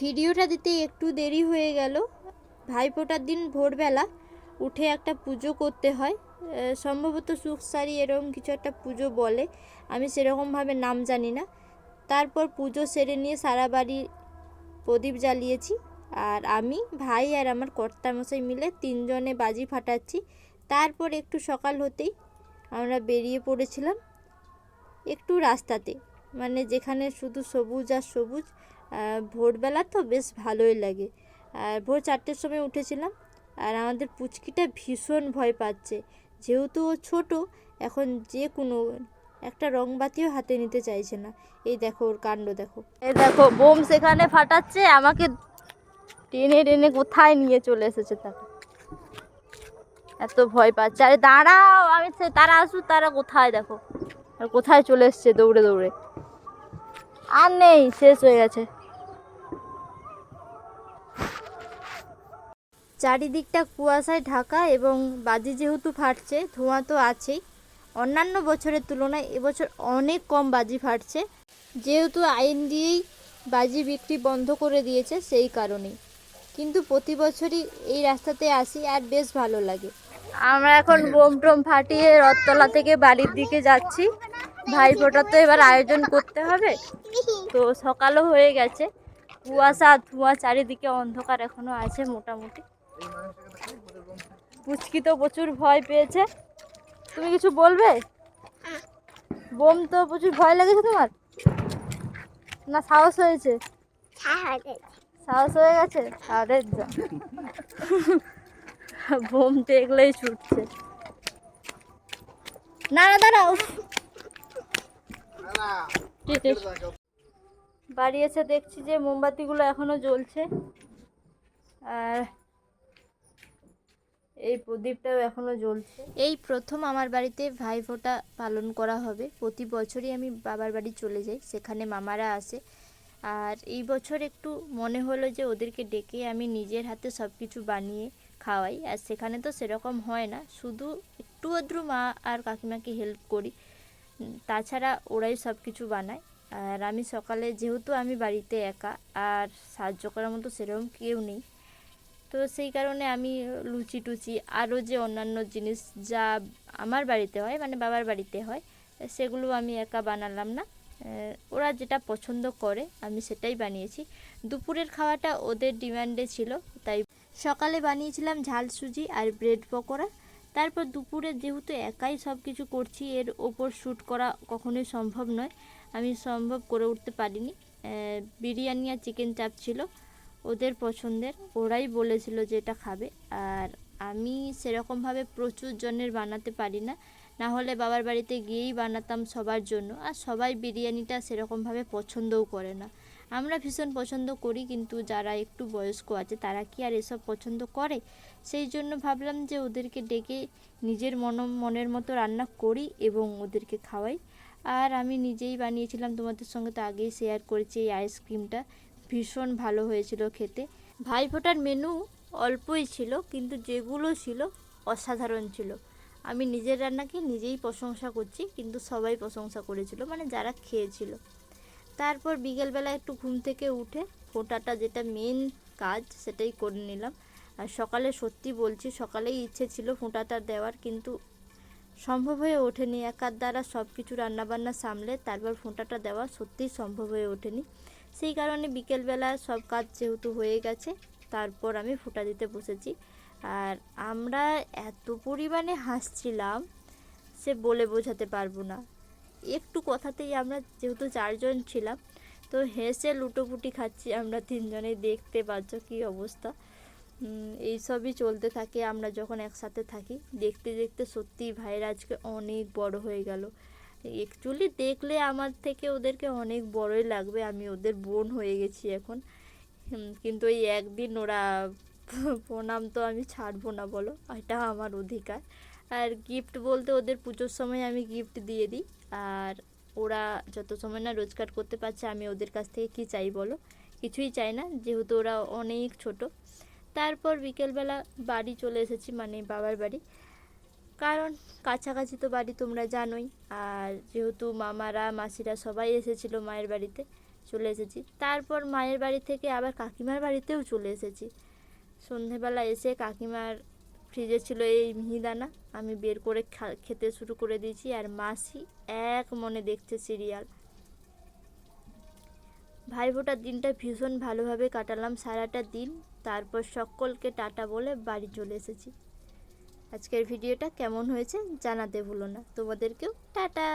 ভিডিওটা দিতে একটু দেরি হয়ে গেল। ভাইফোঁটার দিন ভোরবেলা উঠে একটা পুজো করতে হয়। সম্ভবত সুখসারি এরকম কিছু একটা পুজো বলে। আমি সেরকমভাবে নাম জানি না। তারপর পুজো সেরে নিয়ে সারা বাড়ি প্রদীপ জ্বালিয়েছি। আর আমি, ভাই আর আমার কর্তামশাই মিলে তিনজনে বাজি ফাটাচ্ছি। তারপর একটু সকাল হতেই আমরা বেরিয়ে পড়েছিলাম একটু রাস্তাতে। মানে যেখানে শুধু সবুজ আর সবুজ। ভোরবেলা তো বেশ ভালোই লাগে। আর ভোর চারটের সময় উঠেছিলাম, আর আমাদের পুচকিটা ভীষণ ভয় পাচ্ছে। যেহেতু ও ছোটো, এখন যে কোনো একটা রং বাতিও হাতে নিতে চাইছে না। এই দেখো ওর কাণ্ড দেখো। এই দেখো, বোম সেখানে ফাটাচ্ছে, আমাকে টেনে টেনে কোথায় নিয়ে চলে এসেছে তাকে। এত ভয় পাচ্ছে। আরে দাঁড়াও, আমি তারা আসুক, তারা কোথায় দেখো। আর কোথায় চলে এসছে দৌড়ে দৌড়ে। আর নেই, শেষ হয়ে গেছে। চারিদিকটা কুয়াশায় ঢাকা এবং বাজি যেহেতু ফাটছে, ধোঁয়া তো আছেই। অন্যান্য বছরের তুলনায় এবছর অনেক কম বাজি ফাটছে। যেহেতু আইন দিয়েই বাজি বিক্রি বন্ধ করে দিয়েছে সেই কারণেই। কিন্তু প্রতি বছরই এই রাস্তাতে আসি আর বেশ ভালো লাগে। আমরা এখন বোম টোম ফাটিয়ে রথতলা থেকে বাড়ির দিকে যাচ্ছি। ভাইফোঁটা তো এবার আয়োজন করতে হবে। তো সকালও হয়ে গেছে। কুয়াশা ধোঁয়া চারিদিকে অন্ধকার এখনও আছে মোটামুটি। পুচকি তো প্রচুর ভয় পেয়েছে। তুমি কিছু বলবে? বোম তো প্রচুর ভয় লেগেছে তোমার? না, সাহস হয়েছে? সাহস হয়ে গেছে? আরে যা। বোম দেখলেই ছুটছে। না না দাঁড়াও বাড়ি এসে দেখছি যে মোমবাতিগুলো এখনও জ্বলছে। আর এই প্রদীপটাও এখনও জ্বলছে। এই প্রথম আমার বাড়িতে ভাইফোঁটা পালন করা হবে। প্রতি বছরই আমি বাবার বাড়ি চলে যাই, সেখানে মামারা আসে। আর এই বছর একটু মনে হলো যে ওদেরকে ডেকে আমি নিজের হাতে সব কিছু বানিয়ে খাওয়াই। আর সেখানে তো সেরকম হয় না, শুধু একটু আধটু মা আর কাকিমাকে হেল্প করি। তাছাড়া ওরাই সব কিছু বানায়। আর আমি সকালে, যেহেতু আমি বাড়িতে একা, আর সাহায্য করার মতো সেরকম কেউ নেই তো সেই কারণে আমি লুচি টুচি আরও যে অন্যান্য জিনিস যা আমার বাড়িতে হয় মানে বাবার বাড়িতে হয়, সেগুলো আমি একা বানালাম না। ওরা যেটা পছন্দ করে আমি সেটাই বানিয়েছি। দুপুরের খাওয়াটা ওদের ডিমান্ডে ছিল, তাই সকালে বানিয়েছিলাম ঝাল সুজি আর ব্রেড পকোড়া। তারপর দুপুরে যেহেতু একাই সব কিছু করছি, এর ওপর শ্যুট করা কখনোই সম্ভব নয়। আমি সম্ভব করে উঠতে পারিনি। বিরিয়ানি আর চিকেন চাপ ছিল। ওদের পছন্দের, ওরাই বলেছিল যে এটা খাবে। আর আমি সেরকমভাবে প্রচুর জনের বানাতে পারি না। না হলে বাবার বাড়িতে গিয়েই বানাতাম সবার জন্য। আর সবাই বিরিয়ানিটা সেরকমভাবে পছন্দও করে না। আমরা ভীষণ পছন্দ করি, কিন্তু যারা একটু বয়স্ক আছে, তারা কি আর এসব পছন্দ করে? সেই জন্য ভাবলাম যে ওদেরকে ডেকে নিজের মন, মনের মতো রান্না করি এবং ওদেরকে খাওয়াই। আর আমি নিজেই বানিয়েছিলাম, তোমাদের সঙ্গে তো আগেই শেয়ার করেছি এই আইসক্রিমটা ভীষণ ভালো হয়েছিল খেতে। ভাইফোঁটার মেনু অল্পই ছিল, কিন্তু যেগুলো ছিল অসাধারণ ছিল। আমি নিজের রান্নাকে নিজেই প্রশংসা করছি, কিন্তু সবাই প্রশংসা করেছিল মানে যারা খেয়েছিল। তারপর বিকেলবেলা একটু ঘুম থেকে উঠে ফোঁটাটা যেটা মেন কাজ, সেটাই করে নিলাম। আর সকালে সত্যি বলছি, সকালেই ইচ্ছে ছিল ফোঁটাটা দেওয়ার, কিন্তু সম্ভব হয়ে ওঠেনি। একার দ্বারা সব কিছু রান্নাবান্না সামলে তারপর ফোঁটাটা দেওয়া সত্যিই সম্ভব হয়ে ওঠেনি। সেই কারণে বিকেলবেলা সব কাজ যেহেতু হয়ে গেছে তারপর আমি ফোঁটা দিতে বসেছি। আর আমরা এত পরিমাণে হাসছিলাম সে বলে বোঝাতে পারব না। একটু কথাতেই আমরা যেহেতু চারজন ছিলাম তো হেসে লুটোপুটি খাচ্ছি আমরা তিনজনেই দেখতে পাচ্ছ কী অবস্থা। উম, এইসবই চলতে থাকে আমরা যখন একসাথে থাকি দেখতে দেখতে সত্যিই ভাইয়ের আজকে অনেক বড় হয়ে গেল। অ্যাকচুয়ালি দেখলে আমার থেকে ওদেরকে অনেক বড়ই লাগবে, আমি ওদের বোন হয়ে গেছি এখন। কিন্তু এই একদিন ওরা প্রণাম তো আমি ছাড়বো না বলো, এটা আমার অধিকার। আর গিফট বলতে ওদের পুজোর সময় আমি গিফট দিয়ে দিই, আর ওরা যত সময় না রোজগার করতে পারছে, আমি ওদের কাছ থেকে কী চাই বলো? কিছুই চাই না, যেহেতু ওরা অনেক ছোট। তারপর বিকেলবেলা বাড়ি চলে এসেছি মানে বাবার বাড়ি। কারণ কাছাকাছি তো বাড়ি তোমরা জানোই। আর যেহেতু মামারা, মাসিরা সবাই এসেছিল মায়ের বাড়িতে, চলে এসেছি। তারপর মায়ের বাড়ি থেকে আবার কাকিমার বাড়িতেও চলে এসেছি। সন্ধেবেলা এসে কাকিমার ফ্রিজে ছিল এই মিহিদানা, আমি বের করে খেতে শুরু করে দিয়েছি। আর মাসি এক মনে দেখছে সিরিয়াল ভাইফোঁটার দিনটা ভীষণ ভালোভাবে কাটালাম সারাটা দিন। তারপর সকলকে টাটা বলে বাড়ি চলে এসেছি। আজকের ভিডিওটা কেমন হয়েছে জানাতে ভুলো না। তোমাদেরকেও টাটা।